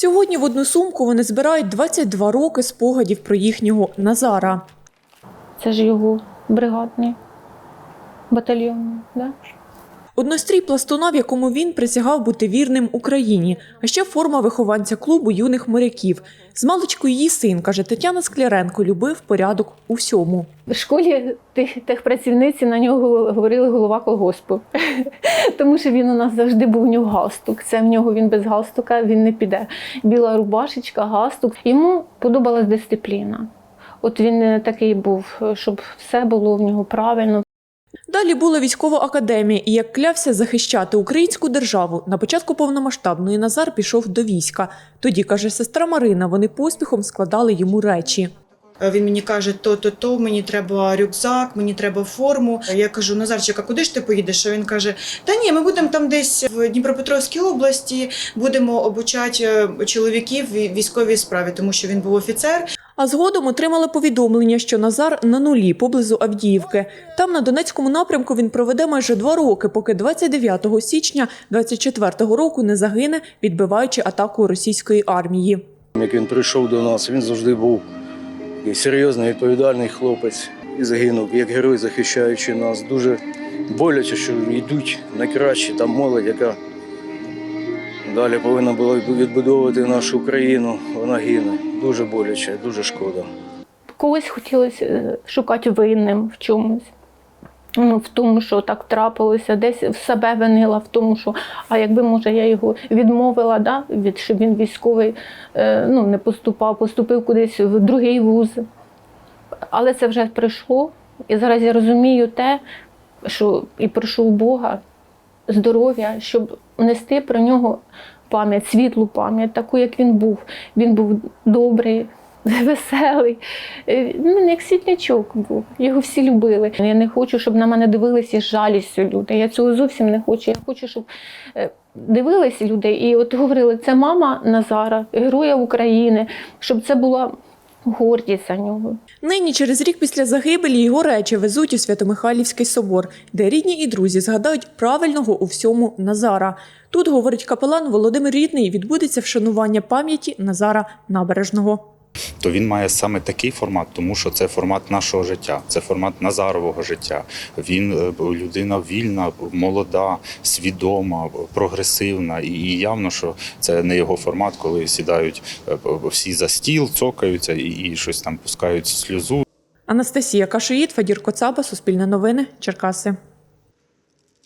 Сьогодні в одну сумку вони збирають 22 роки спогадів про їхнього Назара. Це ж його бригадний батальйон. Да? Однострій пластуна, в якому він присягав бути вірним Україні, а ще форма вихованця клубу юних моряків. З маличку її син, каже Тетяна Скляренко, любив порядок у всьому. В школі техпрацівниці на нього говорили голова колгоспу, тому що він у нас завжди був у нього галстук. Це в нього він без галстука він не піде. Біла рубашечка, галстук. Йому подобалась дисципліна. От він такий був, щоб все було в нього правильно. Далі була військова академія, і як клявся захищати українську державу, на початку повномасштабної Назар пішов до війська. Тоді, каже сестра Марина, вони поспіхом складали йому речі. Е, Він мені каже, то, то, то, мені треба рюкзак, мені треба форму. Я кажу, Назарчик, а куди ж ти поїдеш? А він каже: Та ні, ми будемо там десь в Дніпропетровській області, будемо обучати е, чоловіків вій- військовій справі, тому що він був офіцер. А згодом отримали повідомлення, що Назар на нулі поблизу Авдіївки. Там на Донецькому напрямку він проведе майже два роки, поки 29 січня 24 року не загине, відбиваючи атаку російської армії. Як він прийшов до нас, він завжди був серйозний, відповідальний хлопець і загинув, як герой, захищаючи нас. Дуже боляче, що йдуть найкращі там молодь, яка далі повинна була відбудовувати нашу Україну. Вона гине. Дуже боляче, дуже шкода. Когось хотілося е, шукати винним в чомусь. Ну, в тому, що так трапилося, десь в себе винила в тому, що а якби може я його відмовила, да, від щоб він військовий е, ну, не поступав, поступив кудись в другий вуз. Але це вже прийшло. І зараз я розумію те, що і прошу Бога здоров'я, щоб нести про нього пам'ять, світлу пам'ять, таку, як він був. Він був добрий, веселий. Е, Ну, як світлячок був. Його всі любили. Я не хочу, щоб на мене дивилися з жалістю люди. Я цього зовсім не хочу. Я хочу, щоб е, дивилися люди і от говорили, це мама Назара, героя України, щоб це була гордість за нього. Нині, через рік після загибелі, його речі везуть у Святомихайлівський собор, де рідні і друзі згадають правильного у всьому Назара. Тут, говорить капелан Володимир Рідний, відбудеться вшанування пам'яті Назара Набережного. То він має саме такий формат, тому що це формат нашого життя, це формат Назарового життя. Він е, людина вільна, молода, свідома, прогресивна, і, і явно, що це не його формат, коли сідають е, всі за стіл, цокаються і, і щось там пускають сльозу. Анастасія Кашиїд, Фадір Коцаба, Суспільне новини, Черкаси.